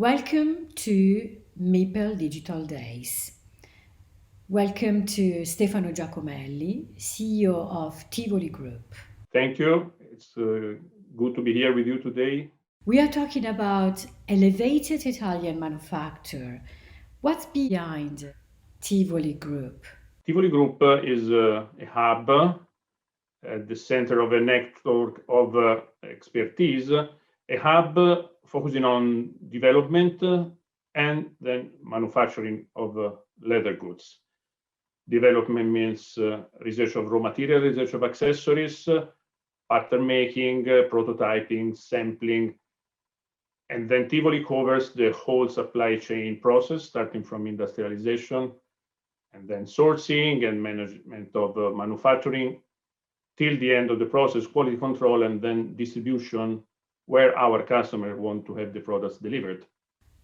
Welcome to Maple Digital Days. Welcome to Stefano Giacomelli, CEO of Tivoli Group. Thank you. It's uh, good to be here with you today. We are talking about elevated Italian manufacture. What's behind Tivoli Group? Tivoli Group uh, is uh, a hub at the center of a network of uh, expertise, a hub focusing on development and then manufacturing of uh, leather goods. Development means uh, research of raw material, research of accessories, uh, pattern making, prototyping, sampling, and then Tivoli covers the whole supply chain process, starting from industrialization and then sourcing and management of uh, manufacturing till the end of the process, quality control, and then distribution where our customer want to have the products delivered.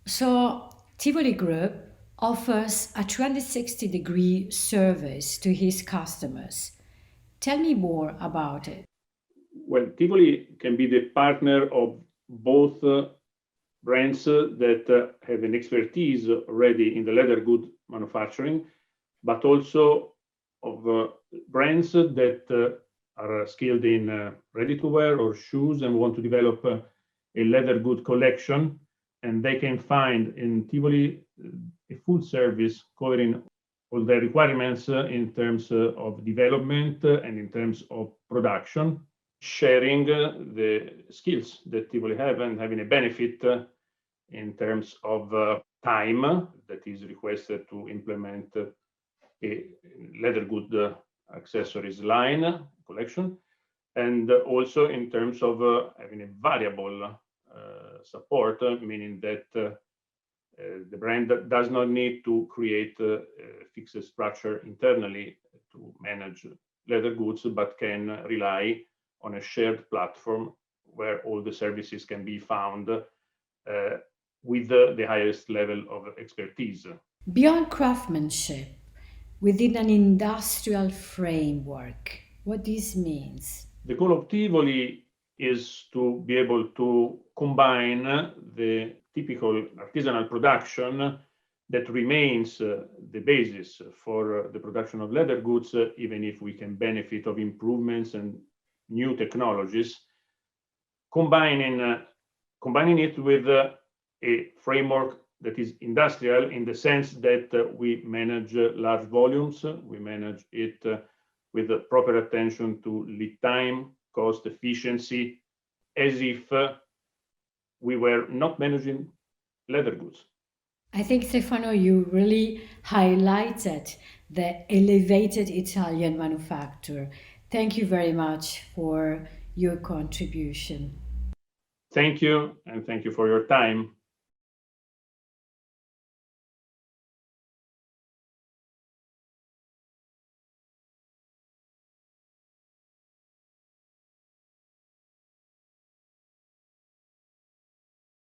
So Tivoli Group offers a 360 degree service to his customers. Tell me more about it. Well, Tivoli can be the partner of both uh, brands uh, that uh, have an expertise already in the leather good manufacturing, but also of uh, brands that uh, are skilled in uh, ready to wear or shoes and want to develop uh, a leather good collection. And they can find in Tivoli uh, a full service covering all the requirements uh, in terms uh, of development uh, and in terms of production, sharing the skills that Tivoli have and having a benefit in terms of time that is requested to implement a leather good accessories line collection, and also in terms of uh, having a variable uh, support, uh, meaning that the brand does not need to create a fixed structure internally to manage leather goods, but can rely on a shared platform where all the services can be found with the highest level of expertise. Beyond craftsmanship, within an industrial framework. What this means? The goal of Tivoli is to be able to combine the typical artisanal production that remains uh, the basis for uh, the production of leather goods, uh, even if we can benefit of improvements and new technologies, combining, combining it with a framework that is industrial in the sense that uh, we manage uh, large volumes, we manage it uh, with proper attention to lead time, cost efficiency, as if we were not managing leather goods. I think, Stefano, you really highlighted the elevated Italian manufacturer. Thank you very much for your contribution. Thank you, and thank you for your time.